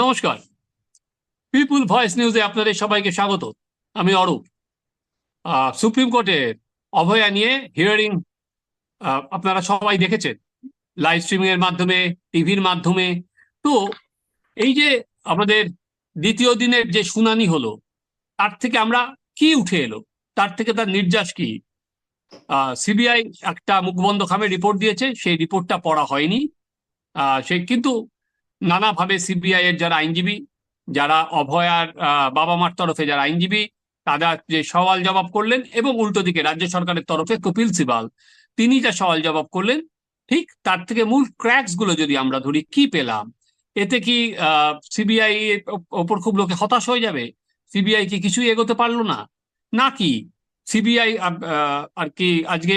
নমস্কার। পিপুল ভয়েস নিউজে আপনাদের সবাইকে স্বাগত। আমি অরূপ। সুপ্রিম কোর্টে অভয়া নিয়ে হিয়ারিং আপনারা সবাই দেখেছেন। লাইভ স্ট্রিমিং এর মাধ্যমে টিভির মাধ্যমে। তো এই যে আমাদের দ্বিতীয় দিনের যে শুনানি হলো, তার থেকে আমরা কি উঠে এলো? তার থেকে তার নির্যাস কি? সিবিআই একটা মুখবন্ধ খামে রিপোর্ট দিয়েছে। সেই রিপোর্টটা পড়া হয়নি। সে কিন্তু নানাভাবে সিবিআই এর যারা আইনজীবী, যারা অভয়ার বাবা মার তরফে যারা আইনজীবী, তারা যে সওয়াল জবাব করলেন এবং উল্টো দিকে রাজ্য সরকারের তরফে কপিল সিবাল, তিনি যা সওয়াল জবাব করলেন, ঠিক তার থেকে মূল ক্র্যাকসগুলো যদি আমরা ধরি, কি পেলাম? এতে কি সিবিআই ওপর খুব লোকে হতাশ হয়ে যাবে? সিবিআই কি কিছুই এগোতে পারল না? নাকি সিবিআই আর কি আজকে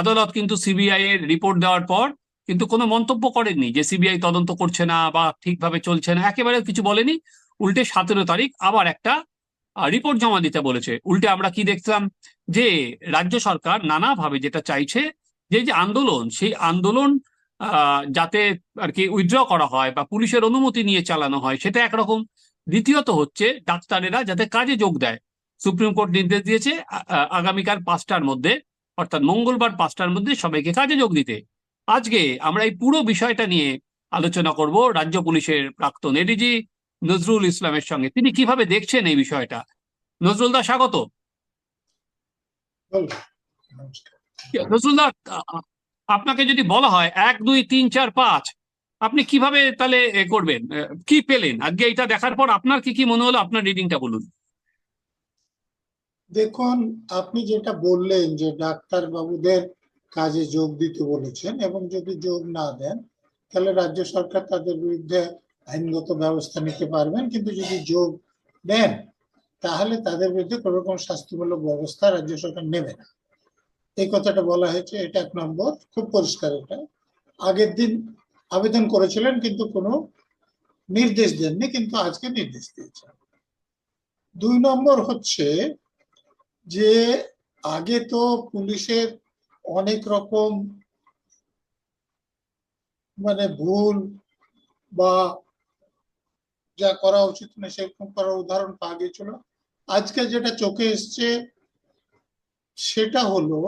আদালত কিন্তু সিবিআই এর রিপোর্ট দেওয়ার পর কিন্তু কোনো মন্তব্য করেননি যে সিবিআই তদন্ত করছে না বা ঠিকভাবে চলছে না একেবারে কিছু বলেনি। উল্টে সতেরো তারিখ আবার একটা রিপোর্ট জমা দিতে বলেছে। উল্টে আমরা কি দেখলাম যে রাজ্য সরকার নানাভাবে যেটা চাইছে, যে যে আন্দোলন, সেই আন্দোলন যাতে আর কি উইথড্র করা হয় বা পুলিশের অনুমতি নিয়ে চালানো হয়, সেটা একরকম। দ্বিতীয়ত হচ্ছে ডাক্তারেরা যাতে কাজে যোগ দেয়। সুপ্রিম কোর্ট নির্দেশ দিয়েছে আগামীকাল পাঁচটার মধ্যে, অর্থাৎ মঙ্গলবার পাঁচটার মধ্যে সবাইকে কাজে যোগ দিতে। আজকে আমরা এই পুরো বিষয়টা নিয়ে আলোচনা করব রাজ্য পুলিশের প্রাক্তন এডিজি নজরুল ইসলামের সঙ্গে। তিনি কীভাবে দেখছেন এই বিষয়টা? নজরুল দা স্বাগত। নজরুল দা আপনাকে যদি বলা হয় এক দুই তিন চার পাঁচ আপনি কীভাবে তাহলে করবেন? কি পেলেন? আজকে এটা দেখার পর আপনার কি কি মনে হলো? আপনার রিডিংটা বলুন। দেখুন আপনি যেটা বললেন যে ডাক্তার বাবুদের কাজে যোগ দিতে বলেছেন এবং যদি যোগ না দেন, তাহলে রাজ্য সরকার তাদের বিরুদ্ধে আইনগত ব্যবস্থা নিতে পারবেন। কিন্তু যদি যোগ দেন, তাহলে তাদের বিরুদ্ধে কোনো রকম শাস্তিমূলক ব্যবস্থা রাজ্য সরকার নেবে না। এই কথাটা বলা হয়েছে, এটা এক নম্বর। খুব পরিষ্কার এটা। আগের দিন আবেদন করেছিলেন, কিন্তু কোনো নির্দেশ দেননি, কিন্তু আজকে নির্দেশ দিয়েছেন। দুই নম্বর হচ্ছে যে, আগে তো পুলিশের অনেক রকম মানে ভুল বা যা করা উচিত না সেরকম করার উদাহরণ পাওয়া গিয়েছিল। আজকে যেটা চোখে এসছে, সেটা হলো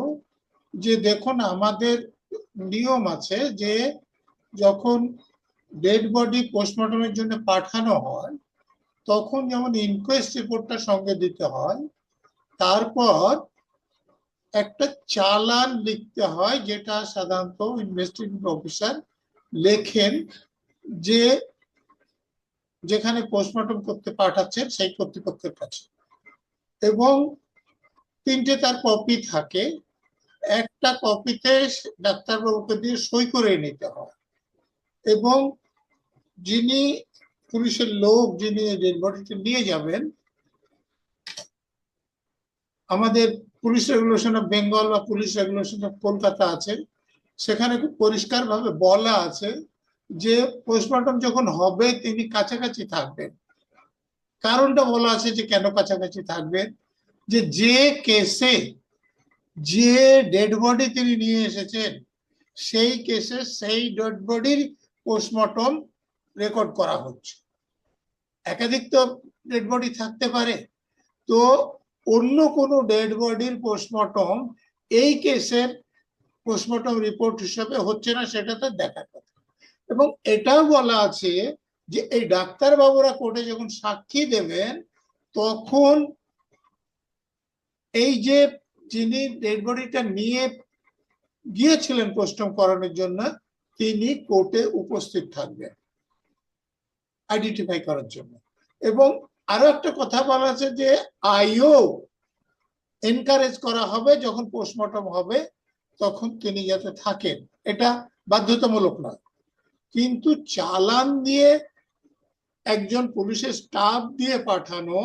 যে দেখুন, আমাদের নিয়ম আছে যে যখন ডেড বডি পোস্টমর্টমের জন্য পাঠানো হয়, তখন যেমন ইনকোয়েস্ট রিপোর্টটা সঙ্গে দিতে হয়, তারপর একটা চালান লিখতে হয়, যেটা সাধারণত ইনভেস্টিগেটিং অফিসার লেখেন যে যেখানে পোস্টমর্টম করতে পাঠাচ্ছেন, সেই কর্তৃপক্ষের কাছে। এবং তিনটে তার কপি থাকে। একটা কপিতে ডাক্তারবাবুকে দিয়ে সই করে নিতে হয়। এবং যিনি পুলিশের লোক, যিনি ডেড বডিটা নিয়ে যাবেন, আমাদের পুলিশ রেগুলেশন অফ বেঙ্গল বা পুলিশ রেগুলেশন অফ কলকাতা আছে, সেখানে খুব পরিষ্কার ভাবে বলা আছে যে পোস্টমর্টম যখন হবে, তিনি কাছাকাছি থাকবেন। কারণটা বলা আছে যে কেন কাছাকাছি থাকবেন? যে যে কেসে, যে ডেড বডি তিনি নিয়ে এসেছেন, সেই কেসে সেই ডেড বডির পোস্টমর্টম রেকর্ড করা হচ্ছে। একাধিক তো ডেড বডি থাকতে পারে। তো অন্য কোনো ডেড বডির পোস্টমর্টম এই কেসের পোস্টমর্টম রিপোর্ট হিসাবে হচ্ছে না সেটা তো দেখার কথা। এবং এটাও বলা আছে যে এই ডাক্তার বাবুরা কোর্টে যখন সাক্ষী দেবেন, তখন এই যে যিনি ডেড বডিটা নিয়ে গিয়েছিলেন পোস্টমর্টম করানোর জন্য, তিনি কোর্টে উপস্থিত থাকবেন আইডেন্টিফাই করার জন্য। এবং আরও একটা কথা বলা আছে যে আইও এনকারেজ করা হবে যখন পোস্টমর্টম হবে, তখন তিনি যাতে থাকেন। এটা বাধ্যতামূলক নয়। কিন্তু চালান দিয়ে একজন পুলিশের স্টাফ দিয়ে পাঠানো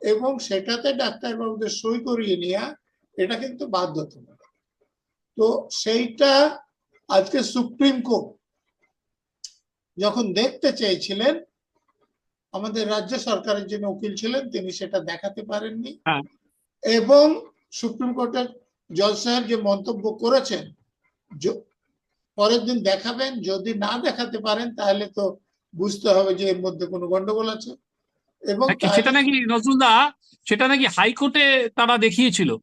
এবং সেটাতে ডাক্তারবাবুদের সই করিয়ে নেওয়া এটা কিন্তু বাধ্যতামূলক। তো সেইটা আজকে সুপ্রিম কোর্ট যখন দেখতে চেয়েছিলেন আমাদের রাজ্য সরকারের যিনি উকিল ছিলেন তিনি সেটা দেখাতে পারেননি। হ্যাঁ। এবং সুপ্রিম কোর্টের জজ সাহেব যে মন্তব্য করেছেন পরের দিন দেখাবেন যদি না দেখাতে পারেন তাহলে তো বুঝতে হবে যে এর মধ্যে কোনো গন্ডগোল আছে। এবং তার- সেটা নাকি নজরুলদা সেটা নাকি হাইকোর্টে তারা দেখিয়েছিল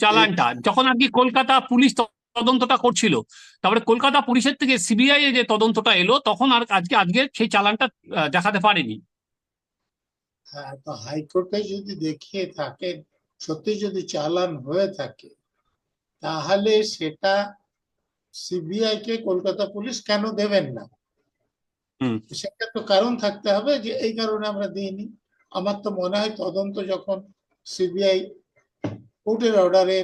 চালানটা। যখন আর কি কলকাতা পুলিশ তদন্তটা করছিল। তারপরে কলকাতা পুলিশের থেকে সিবিআই এ যে তদন্তটা এলো তখন আর আজকে আজকে সেই চালানটা দেখাতে পারেনি। হ্যাঁ তো হাইকোর্টে যদি দেখিয়ে থাকেন সত্যি যদি চালান হয়ে থাকে তাহলে সেটা সিবিআই কে কলকাতা পুলিশ কেন দেবেন না? হুম। সেটা তো কারণ থাকতে হবে যে এই কারণে আমরা দিইনি। আমার তো মনে হয় তদন্ত যখন সিবিআই কোর্টের অর্ডারে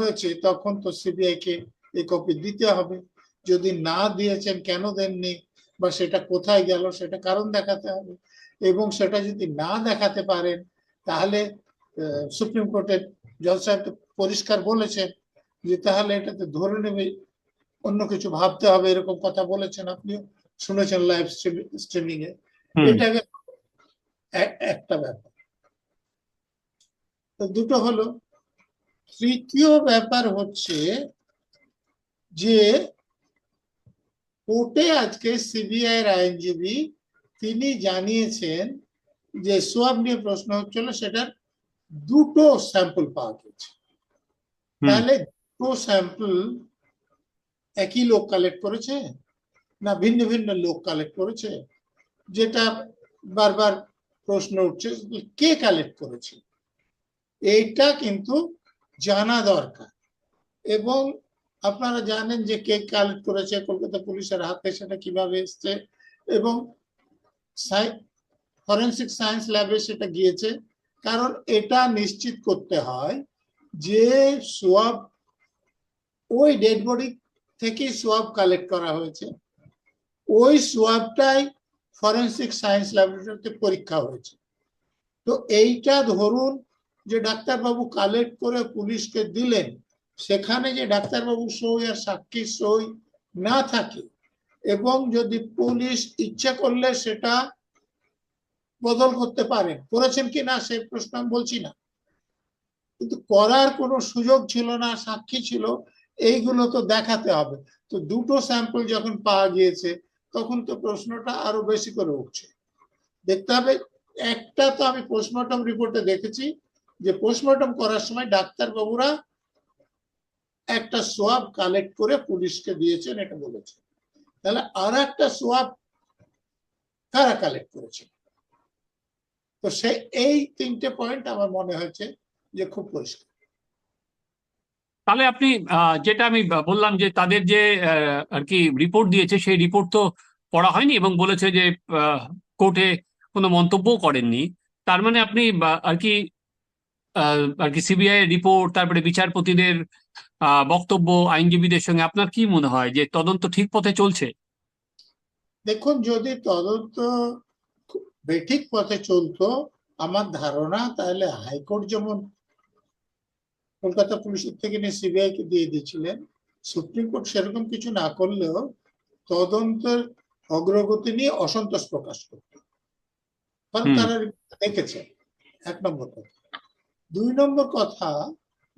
হয়েছে তখন তো সিবিআই কে এই কপি দিতে হবে। যদি না দিয়েছেন কেন দেননি? বা সেটা কোথায় গেল? সেটা কারণ দেখাতে হবে। এবং সেটা যদি না দেখাতে পারেন তাহলে সুপ্রিম কোর্টের জজ সাহেব তো পরিষ্কার বলেছেন যে তাহলে এটাতে ধরে নেবে অন্য কিছু ভাবতে হবে এরকম কথা বলেছেন আপনি শুনেছেন লাইভ স্ট্রিমিং এ। এটা একটা ব্যাপার। তো দুটো হলো তৃতীয় ব্যাপার হচ্ছে যে কোর্টে আজকে সিবিআই এর আইনজীবী তিনি জানিয়েছেন যে সোয়াব নিয়ে প্রশ্ন হচ্ছিল সেটার দুটো স্যাম্পল পাওয়া গেছে। তাহলে দুটো স্যাম্পল একই লোক কালেক্ট করেছে না ভিন্ন ভিন্ন লোক কালেক্ট করেছে? যেটা বারবার প্রশ্ন উঠছে কে কালেক্ট করেছে? এইটা কিন্তু জানা দরকার। এবং আপনারা জানেন যে কে কালেক্ট করেছে, কলকাতা পুলিশের হাতে সেটা কীভাবে এসছে এবং ফরেন্সিক সায়েন্স ল্যাবে সেটা গিয়েছে। কারণ এটা নিশ্চিত করতে হয় যে সোয়াব, ওই ডেড বডি থেকে সোয়াব কালেক্ট করা হয়েছে। ওই সোয়াবটাই ফরেন্সিক সায়েন্স ল্যাবরেটরিতে পরীক্ষা হয়েছে। তো এইটা ধরুন যে ডাক্তারবাবু কালেক্ট করে পুলিশকে দিলেন, সেখানে যে ডাক্তারবাবু সই আর সাক্ষী সই না থাকে, এবং যদি পুলিশ ইচ্ছা করলে সেটা বদল করতে পারেন করেছেন কি না সেই প্রশ্ন আমি বলছি না। কিন্তু করার কোনো সুযোগ ছিল না, সাক্ষী ছিল, এইগুলো তো দেখাতে হবে। তো দুটো স্যাম্পল যখন পাওয়া গিয়েছে, তখন তো প্রশ্নটা আরও বেশি করে উঠছে। দেখতে হবে, একটা তো আমি পোস্টমর্টম রিপোর্টে দেখেছি যে পোস্টমর্টম করার সময় ডাক্তারবাবুরা একটা সোয়াব কালেক্ট করে পুলিশকে দিয়েছেন, এটা বলেছে। তাহলে আর একটা সোয়াব কারা কালেক্ট করেছে? তো সে এই তিনটে পয়েন্ট আমার মনে হয়েছে যে খুব পরিষ্কার। তাহলে আপনি যেটা আমি বললাম যে তাদের যে আর কি রিপোর্ট দিয়েছে, সেই রিপোর্ট তো পড়া হয়নি এবং বলেছে যে কোর্টে কোনো মন্তব্য করেননি। তার মানে আপনি আর কি আর কি সিবিআই রিপোর্ট তারপরে বিচারপতিদের বক্তব্য আইনজীবীদের সঙ্গে আপনার কি মনে হয় যে তদন্ত ঠিক পথে চলছে? দেখুন যদি তদন্ত বেঠিক পথে চলতো আমার ধারণা তাহলে হাইকোর্ট যেমন কলকাতা পুলিশের থেকে নিয়ে সিবিআই কে দিয়ে দিয়েছিলেন সুপ্রিম কোর্ট সেরকম কিছু না করলেও তদন্তের অগ্রগতি নিয়ে অসন্তোষ প্রকাশ করত। কারণ তারা দেখেছে এক নম্বর কথা। দুই নম্বর কথা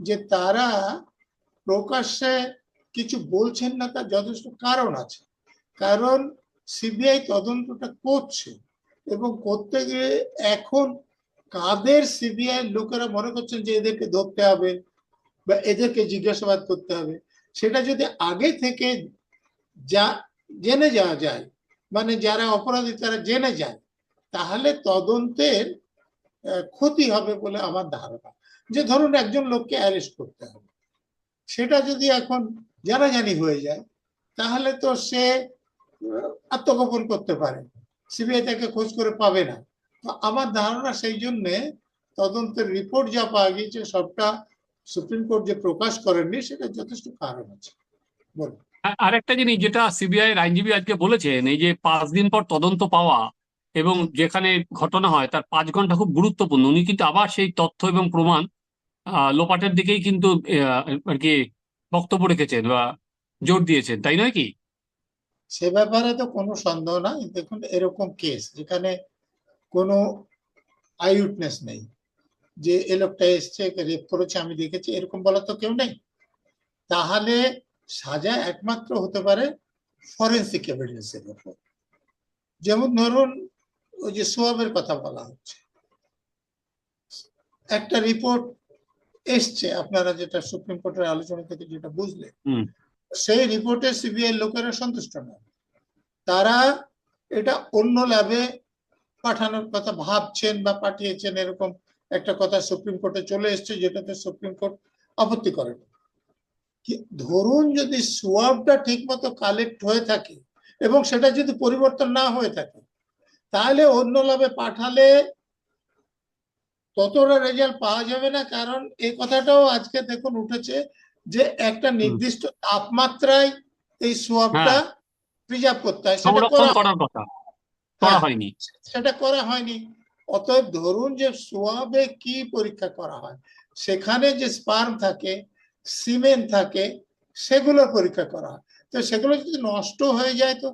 যে তারা প্রকাশ্যে কিছু বলছেন না, তার যথেষ্ট কারণ আছে। কারণ সিবিআই তদন্তটা করছে এবং করতে গিয়ে এখন কাদের সিবিআই লোকেরা মনে করছেন যে এদেরকে ধরতে হবে বা এদেরকে জিজ্ঞাসাবাদ করতে হবে, সেটা যদি আগে থেকে যা, জেনে যাওয়া যায় মানে যারা অপরাধী তারা জেনে যায়, তাহলে তদন্তের ক্ষতি হবে বলে আমার ধারণা। যে ধরুন একজন লোককে অ্যারেস্ট করতে হবে। সেটা যদি এখন জানাজানি হয়ে যায়, তাহলে তো সে আত্মগোপন করতে পারে। সিবিআই তাকে খোঁজ করে পাবে না। তো আমার ধারণা সেই জন্যে তদন্তের রিপোর্ট যা পাওয়া গিয়েছে, সবটা সুপ্রিম কোর্ট যে প্রকাশ করেননি, সেটা যথেষ্ট কারণ আছে। বলুন। আর- আরেকটা জিনিস যেটা সিবিআই আইনজীবী আজকে বলেছেন, এই যে পাঁচ দিন পর তদন্ত পাওয়া এবং যেখানে ঘটনা হয়, তার পাঁচ ঘণ্টা খুব গুরুত্বপূর্ণ। উনি কিন্তু আবার সেই তথ্য এবং প্রমাণ লোপাটের দিকেই কিন্তু আর কি বক্তব্য রেখেছেন বা জোর দিয়েছেন, তাই নয় কি? সে ব্যাপারে তো কোনো সন্দেহ নাই। দেখুন, এরকম কেস যেখানে কোনো আই উইটনেস নেই। যে এ লোকটা এসছে রেপ করেছে, আমি দেখেছি, এরকম বলা তো কেউ নেই। তাহলে সাজা একমাত্র হতে পারে ফরেন্সিক এভিডেন্সের উপর। যেমন ধরুন ওই যে সোয়াবের কথা বলা হচ্ছে। একটা রিপোর্ট এসছে আপনারা যেটা সুপ্রিম কোর্টের আলোচনা থেকে যেটা বুঝলেন সেই রিপোর্টে সিবিআই লোকেরা সন্তুষ্ট নয় তারা এটা অন্য ল্যাবে পাঠানোর কথা ভাবছেন বা পাঠিয়েছেন এরকম একটা কথা সুপ্রিম কোর্টে চলে এসছে যেটাতে সুপ্রিম কোর্ট আপত্তি করেন ধরুন যদি সোয়াবটা ঠিক মতো কালেক্ট হয়ে থাকে এবং সেটা যদি পরিবর্তন না হয়ে থাকে তাহলে অন্য ল্যাবে পাঠালে ততটা রেজাল্ট পাওয়া যাবে না কারণ এই কথাটাও আজকে দেখুন উঠেছে যে একটা নির্দিষ্ট তাপমাত্রায় এই সোয়াবটা প্রিজার্ভ করতে হয় সেটা করা করা হ্যাঁ। হয়নি। সেটা করা হয়নি। অতএব ধরুন যে সোয়াবে কি পরীক্ষা করা হয় সেখানে যে স্পার্ম থাকে সিমেন্ট থাকে সেগুলোর পরীক্ষা করা হয়। তো সেগুলো যদি নষ্ট হয়ে যায় তো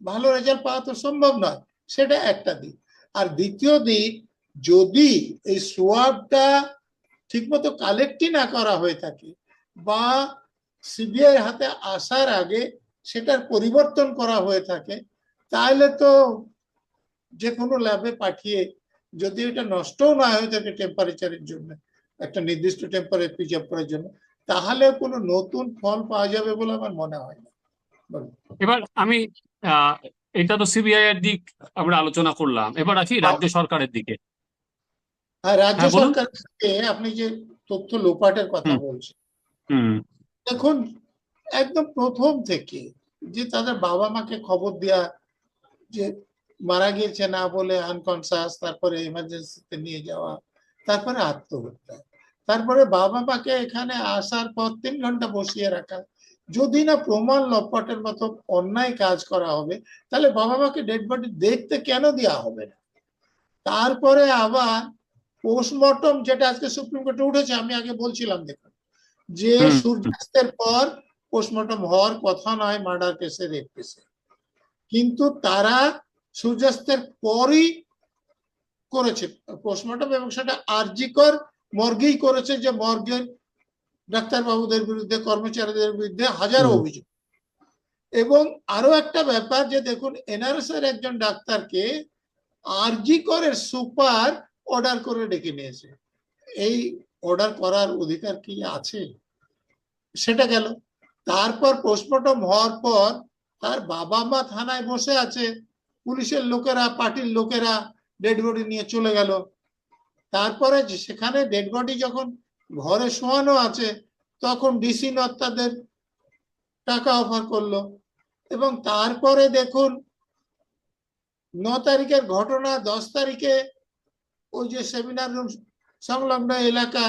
ভালো রেজাল্ট পাওয়া তো সম্ভব নয়। সেটা একটা দিক। আর দ্বিতীয় দিক, যদি এই সোয়াবটা ঠিকমতো কালেক্টই না করা হয়ে থাকে বা সিবিআই হাতে আসার আগে সেটার পরিবর্তন করা হয়ে থাকে তাহলে তো যে কোনো ল্যাবে পাঠিয়ে যদি এটা নষ্টও না হয়ে থাকে টেম্পারেচারের জন্য, একটা নির্দিষ্ট টেম্পারেচার প্রিজার্ভ করার জন্য, তাহলে কোনো নতুন ফল পাওয়া যাবে বলে আমার মনে হয় না। এবার আমি এটা তো সিবিআই এর দিক আমরা আলোচনা করলাম। এবার আসি রাজ্য সরকারের দিকে। আর রাজ্য হ্যাঁ। সরকার আপনি যে তথ্য লোপাটের কথা বলছেন দেখুন একদম প্রথম থেকে যে তাদের বাবা মাকে খবর দেওয়া যে মারা গিয়েছে না বলে আনকনসাস তারপরে এমার্জেন্সিতে নিয়ে যাওয়া তারপরে আত্মহত্যা তারপরে বাবা মাকে এখানে আসার পর তিন ঘণ্টা বসিয়ে রাখা যদি না প্রমাণ লপাটের মতো অন্যায় কাজ করা হবে তাহলে বাবা মাকে ডেড বডি দেখতে কেন দেওয়া হবে না? তারপরে আবার পোস্টমর্টম যেটা আজকে সুপ্রিম কোর্টে উঠেছে আমি আগে বলছিলাম দেখুন যে সূর্যাস্তের পর পোস্টমর্টম হওয়ার কথা নয় মার্ডার কেসে রেপ কেসে কিন্তু তারা সূর্যাস্তের পরই করেছে পোস্টমর্টম এবং সেটা আরজিকর মর্গেই করেছে যে মর্গের ডাক্তারবাবুদের বিরুদ্ধে কর্মচারীদের বিরুদ্ধে হাজারো অভিযোগ। এবং আরও একটা ব্যাপার যে দেখুন এনআরএস এর একজন ডাক্তারকে আরজি করের সুপার অর্ডার করে ডেকে নিয়েছে। এই অর্ডার করার অধিকার কি আছে? সেটা গেল। তারপর পোস্টমর্টম হওয়ার পর তার বাবা মা থানায় বসে আছে। পুলিশের লোকেরা পার্টির লোকেরা ডেড বডি নিয়ে চলে গেল। তারপরে সেখানে ডেড বডি যখন ঘরে শোয়ানো আছে, তখন ডিসি নদ তাদের টাকা অফার করল। এবং তারপরে দেখুন, ন তারিখের ঘটনা, দশ তারিখে ওই যে সেমিনার রুম সংলগ্ন এলাকা,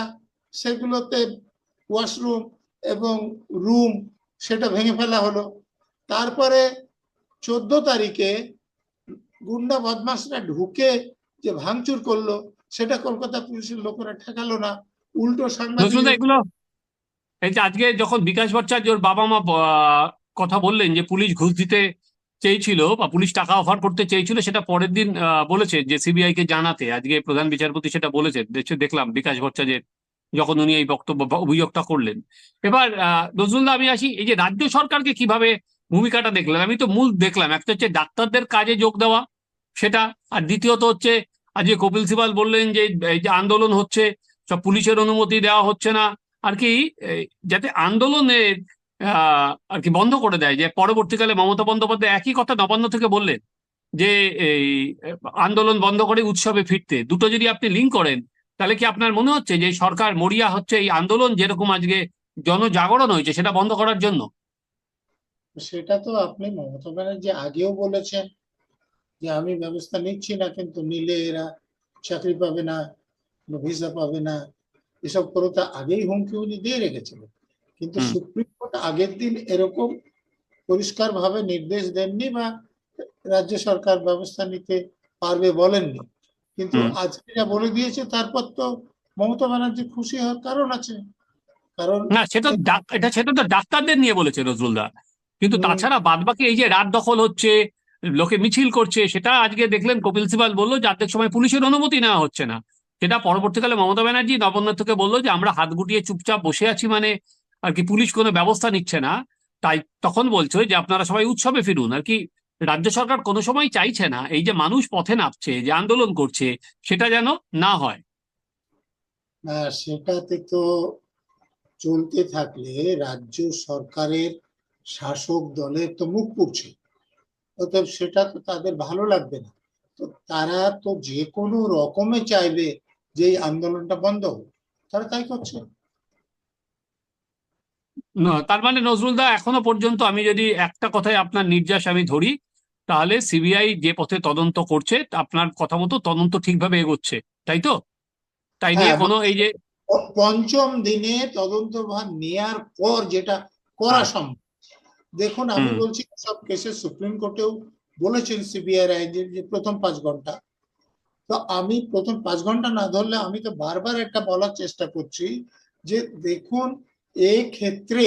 সেগুলোতে ওয়াশরুম এবং রুম সেটা ভেঙে ফেলা হলো। তারপরে চোদ্দ তারিখে গুন্ডা বদমাসরা ঢুকে যে ভাঙচুর করল, সেটা কলকাতা পুলিশের লোকেরা ঠেকালো না। উল্টো সাংবাদিক আজকে যখন বিকাশ ভট্টাচার্য ওর বাবা মা কথা বললেন যে পুলিশ ঘুষ দিতে চেয়েছিল বা পুলিশ টাকা অফার করতে চেয়েছিল, সেটা পরের দিন বলেছে যে সিবিআই কে জানাতে। আজকে প্রধান বিচারপতি সেটা দেখছি- দেখলাম বিকাশ ভট্টাচার্যের যখন উনি এই বক্তব্য অভিযোগটা করলেন। এবার নজরুলদা আমি আসি, এই যে রাজ্য সরকারকে কীভাবে ভূমিকাটা দেখলেন? আমি তো মূল দেখলাম। একটা হচ্ছে ডাক্তারদের কাজে যোগ দেওয়া, সেটা। আর দ্বিতীয়ত হচ্ছে, আজকে কপিল সিবাল বললেন যে আন্দোলন হচ্ছে সব পুলিশের অনুমতি দেওয়া হচ্ছে না। আর কি যাতে আন্দোলনের আর কি বন্ধ করে দেয়, যে পরবর্তীকালে মমতা বন্দ্যোপাধ্যায় একই কথা নবান্ন থেকে বললেন, যে এই আন্দোলন বন্ধ করে উৎসবে ফিরতে। দুটো যদি আপনি লিঙ্ক করেন, তাহলে কি আপনার মনে হচ্ছে যে সরকার মরিয়া হচ্ছে, এই আন্দোলন যেরকম আজকে জনজাগরণ হয়েছে, সেটা বন্ধ করার জন্য? সেটা তো আপনি মমতা ব্যানার্জি আগেও বলেছেন, যে আমি ব্যবস্থা নিচ্ছি না, কিন্তু নিলে এরা চাকরি পাবে না। ভিসা পাবে না এসব করে তো আগেই হুমকি উনি দিয়ে রেখেছিল কিন্তু সুপ্রিম কোর্ট আগের দিন এরকম পরিষ্কার ভাবে নির্দেশ দেননি বা রাজ্য সরকার ব্যবস্থা নিতে পারবে বলেননি। কিন্তু আজকে যা বলে দিয়েছে তারপর তো মমতা ব্যানার্জি খুশি হওয়ার কারণ আছে। কারণ না সেটা এটা সেটা তো ডাক্তারদের নিয়ে বলেছে নজরুলদা। কিন্তু। তাছাড়া বাদবাকি এই যে রাত দখল হচ্ছে লোকে মিছিল করছে সেটা আজকে দেখলেন কপিল সিবাল বলল যে অর্ধেক সময় পুলিশের অনুমতি নেওয়া হচ্ছে না। সেটা পরবর্তীকালে মমতা ব্যানার্জি নবান্ন থেকে বলল যে, আমরা হাত গুটিয়ে চুপচাপ বসে আছি মানে আর কি পুলিশ কোনো ব্যবস্থা নিচ্ছে না। তাই তখন বলছো যে, আপনারা সবাই উৎসবে ফিরুন। আর কি রাজ্য সরকার কোনো সময় চাইছে না এই যে মানুষ পথে নামছে, যে আন্দোলন করছে, সেটা যেন না হয়। না, সেটাতে তো চলতে থাকলে রাজ্য সরকারের শাসক দলের তো মুখ পুড়ছে। অতএব সেটা তো তাদের ভালো লাগবে না। তো তারা তো যে কোনো রকমে চাইবে যে এই আন্দোলনটা বন্ধ হোক তারা তাই করছে। না, তার মানে নজরুল দা এখনও পর্যন্ত আমি যদি একটা কথায় আপনার নির্যাস আমি ধরি তাহলে সিবিআই যে পথে তদন্ত করছে আপনার কথা মতো তদন্ত ঠিকভাবে এগোচ্ছে তাই তো? তাই নিয়ে হ্যাঁ, কোনো এই যে পঞ্চম দিনে তদন্ত তদন্তভার নেয়ার পর যেটা করা হ্যাঁ। সম্ভব। দেখুন আমি বলছি সব কেসে সুপ্রিম কোর্টেও বলেছেন সিবিআই রায় যে যে প্রথম পাঁচ ঘণ্টা। তো আমি প্রথম পাঁচ ঘণ্টা না ধরলে আমি তো বারবার একটা বলার চেষ্টা করছি যে দেখুন এই ক্ষেত্রে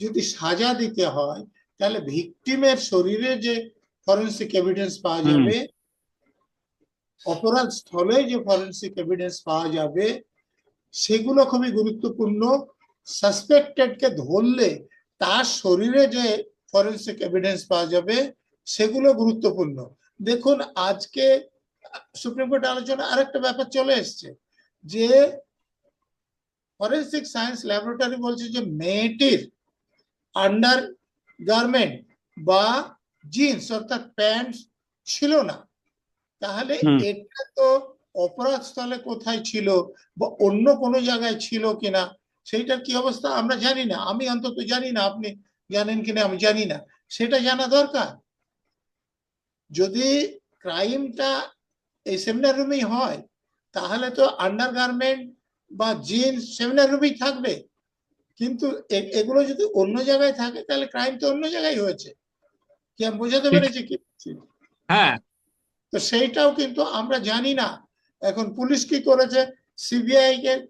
যদি সাজা দিতে হয় তাহলে ভিকটিমের শরীরে যে ফরেন্সিক এভিডেন্স পাওয়া যাবে অপরাধ স্থলে যে ফরেন্সিক এভিডেন্স পাওয়া যাবে সেগুলো খুবই গুরুত্বপূর্ণ। সাসপেক্টেড কে ধরলে তার শরীরে যে ফরেন্সিক এভিডেন্স পাওয়া যাবে সেগুলো গুরুত্বপূর্ণ। দেখুন আজকে সুপ্রিম কোর্ট আলোচনা আরেকটা ব্যাপার চলে এসছে যে ফরেন্সিক সায়েন্স ল্যাবরেটরি বলছে যে মেয়েটির আন্ডার গার্মেন্ট বা জিন্স অর্থাৎ প্যান্ট ছিল না। তাহলে এটা তো অপরাধ স্থলে কোথায় ছিল বা অন্য কোনো জায়গায় ছিল কিনা সেইটার কি অবস্থা আমরা জানি না। আমি অন্তত জানি না আপনি জানেন কিনা আমি জানি না। সেটা জানা দরকার। যদি ক্রাইমটা এই সেমিনার রুমেই হয়। তাহলে তো আন্ডার গার্মেন্ট বা জিন্স সেমিনার রুমেই থাকবে। কিন্তু এগুলো যদি অন্য জায়গায় থাকে তাহলে ক্রাইম তো অন্য জায়গায় হয়েছে। কি আমি বোঝাতে পেরেছি কি? হ্যাঁ। তো সেইটাও কিন্তু আমরা জানি না। এখন পুলিশ কি করেছে? সিবিআই কে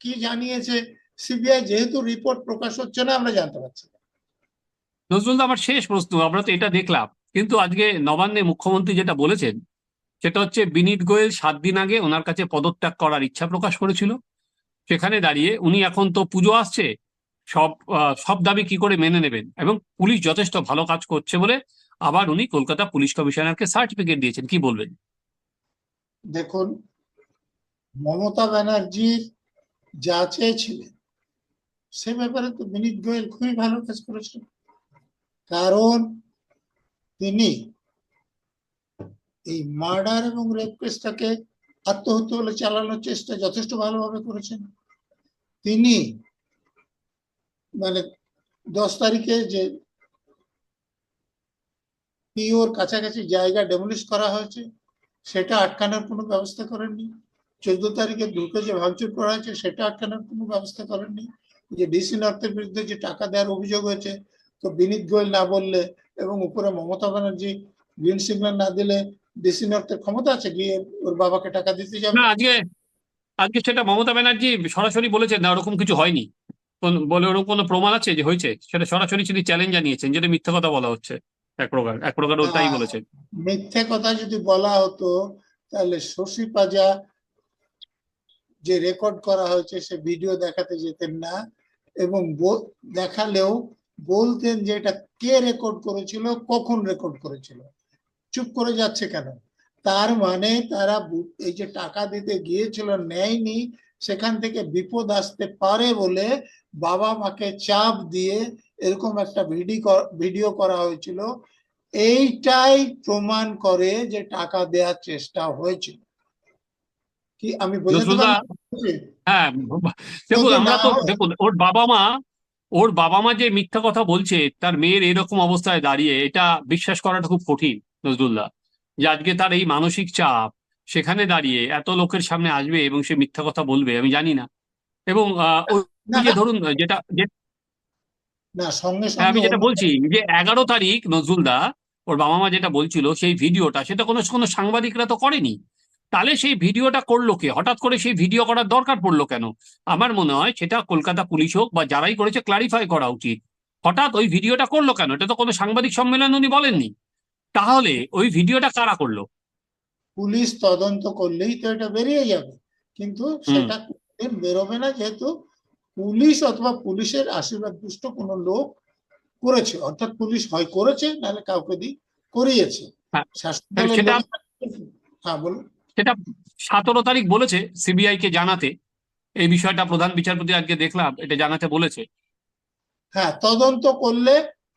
কি- জানিয়েছে? সিবিআই যেহেতু রিপোর্ট প্রকাশ হচ্ছে না আমরা জানতে পারছি না। নজরুল আমার শেষ প্রশ্ন। আমরা তো এটা দেখলাম। কিন্তু আজকে নবান্নে মুখ্যমন্ত্রী যেটা বলেছেন সেটা হচ্ছে বিনীত গোয়েল সাত দিন আগে ওনার কাছে পদত্যাগ করার ইচ্ছা প্রকাশ করেছিল। সেখানে দাঁড়িয়ে উনি এখন তো পুজো আসছে, সব সব দাবি কি করে মেনে নেবেন? এবং পুলিশ যথেষ্ট ভালো কাজ করছে বলে আবার উনি কলকাতা পুলিশ কমিশনারকে সার্টিফিকেট দিয়েছেন। কি বলবেন? দেখুন, মমতা ব্যানার্জির যা চেয়েছিলেন, সে ব্যাপারে তো বিনীত গোয়েল খুবই ভালো কাজ করেছেন। কারণ তিনি এই মার্ডার এবং রেপ কেসটাকে আত্মহত্যা বলে চালানোর চেষ্টা যথেষ্ট ভালোভাবে করেছেন। তিনি মানে দশ তারিখে যে পিওর কাছাকাছি জায়গা ডেমলিশ করা হয়েছে, সেটা আটকানোর কোনো ব্যবস্থা করেননি। চোদ্দ তারিখে দুটো যে ভাঙচুর করা হয়েছে, সেটা আটকানোর কোনো ব্যবস্থা করেননি। যে ডিসি নর্থের বিরুদ্ধে যে টাকা দেওয়ার অভিযোগ হয়েছে, তো বিনীত গোয়েল না বললে এবং উপরে মমতা ব্যানার্জি, গ্রিন সিগন্যাল না দিলে ডিসি নর্থের ক্ষমতা আছে? গিয়ে ওর বাবাকে টাকা দিতে যাবে? না আজকে আজকে সেটা মমতা ব্যানার্জি সরাসরি বলেছেন না ওরকম কিছু হয়নি। বলে ওরকম কোনো প্রমাণ আছে যে হয়েছে? সেটা সরাসরি তিনি চ্যালেঞ্জ জানিয়েছেন যেটা মিথ্যা কথা বলা হচ্ছে। এক প্রকার এক প্রকার ও তাই বলেছেন মিথ্যে কথা যদি বলা হতো তাহলে শশী পাজা যে রেকর্ড করা হয়েছে সে ভিডিও দেখাতে যেতেন না এবং দেখালেও বলতেন যে এটা কে রেকর্ড করেছিল কখন রেকর্ড করেছিল? চুপ করে যাচ্ছে কেন? তার মানে তারা এই যে টাকা দিতে গিয়েছিল নেয়নি সেখান থেকে বিপদ আসতে পারে বলে বাবা মাকে চাপ দিয়ে এরকম একটা ভিডিও ভিডিও করা হয়েছিল। এইটাই প্রমাণ করে যে টাকা দেওয়ার চেষ্টা হয়েছিল। কি আমি হ্যাঁ দেখুন আমরা তো দেখুন ওর বাবা মা ওর বাবা মা যে মিথ্যা কথা বলছে তার মেয়ের এরকম অবস্থায় দাঁড়িয়ে এটা বিশ্বাস করাটা খুব কঠিন। নজরুল্লাহ। যে আজকে তার এই মানসিক চাপ সেখানে দাঁড়িয়ে এত লোকের সামনে আসবে এবং সে মিথ্যা কথা বলবে আমি জানি না। এবং যে ধরুন যেটা না হ্যাঁ, আমি যেটা বলছি যে এগারো তারিখ নজরুলদা ওর বাবা মা যেটা বলছিল সেই ভিডিওটা সেটা কোনো কোনো সাংবাদিকরা তো করেনি। তাহলে সেই ভিডিওটা করল কে? হঠাৎ করে সেই ভিডিও করার দরকার পড়ল কেন? আমার মনে হয় সেটা কলকাতা পুলিশ হোক বা যারাই করেছে ক্লারিফাই করা উচিত। হঠাৎ ওই ভিডিওটা করল কেন? এটা তো কোনো সাংবাদিক সম্মেলন উনি বলেননি। তাহলে ওই ভিডিওটা কারা করল? পুলিশ তদন্ত করলেই তো এটা বেরিয়ে যাবে। কিন্তু সেটা বেরোবে না যেহেতু পুলিশ অথবা পুলিশের আশীর্বাদ দুষ্ট কোনো লোক করেছে। অর্থাৎ পুলিশ হয় করেছে নাহলে কাউকে দিয়ে করিয়েছে। হ্যাঁ, হ্যাঁ বলুন। সেটা সতেরো তারিখ বলেছে সিবিআই কে জানাতে। এই বিষয়টা প্রধান বিচারপতি আজকে দেখলাম এটা জানাতে বলেছে। হ্যাঁ তদন্ত করলে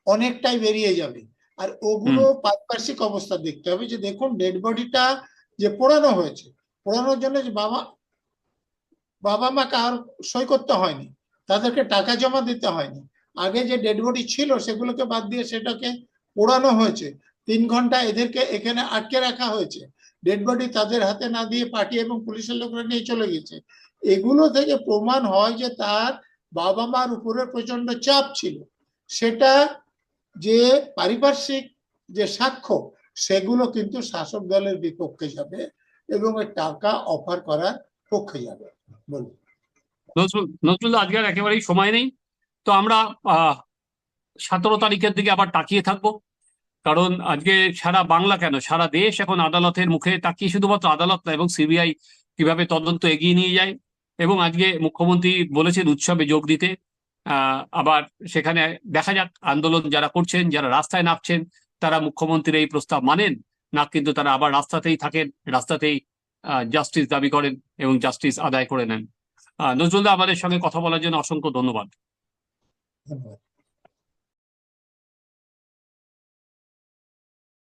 অনেকটাই বেরিয়ে যাবে। আর ওগুলো পারিপার্শ্বিক অবস্থা দেখতে হবে যে দেখুন ডেড বডিটা যে পোড়ানো হয়েছে পোড়ানোর জন্য যে বাবা বাবা মা কার সই করতে হয়নি তাদেরকে টাকা জমা দিতে হয়নি। আগে যে ডেড বডি ছিল সেগুলোকে বাদ দিয়ে সেটাকে পোড়ানো হয়েছে। তিন ঘণ্টা এদেরকে এখানে আটকে রাখা হয়েছে। ডেড বডি তাদের হাতে না দিয়ে পার্টি এবং পুলিশের লোকরা নিয়ে চলে গেছে। এগুলো থেকে প্রমাণ হয় যে তার বাবা মার উপরে প্রচণ্ড চাপ ছিল। সেটা যে পারিপার্শ্বিক যে সাক্ষ্য, সেগুলো কিন্তু শাসক দলের বিপক্ষে যাবে এবং টাকা অফার করার পক্ষে যাবে। বলুন। নজরুল আজকে আর একেবারেই সময় নেই। তো আমরা সতেরো তারিখের দিকে আবার তাকিয়ে থাকব। কারণ আজকে সারা বাংলা কেন? সারা দেশ এখন আদালতের মুখে তাকিয়ে শুধুমাত্র আদালত না, এবং সিবিআই কীভাবে তদন্ত এগিয়ে নিয়ে যায়। এবং আজকে মুখ্যমন্ত্রী বলেছেন, উৎসবে যোগ দিতে। আবার সেখানে দেখা যাক আন্দোলন যারা করছেন, যারা রাস্তায় নামছেন, তারা মুখ্যমন্ত্রীর এই প্রস্তাব মানেন না, কিন্তু তারা আবার রাস্তাতেই থাকেন, রাস্তাতেই জাস্টিস দাবি করেন এবং জাস্টিস আদায় করে নেন। নজরুলদা, আমাদের সঙ্গে কথা বলার জন্য অসংখ্য ধন্যবাদ। ধন্যবাদ।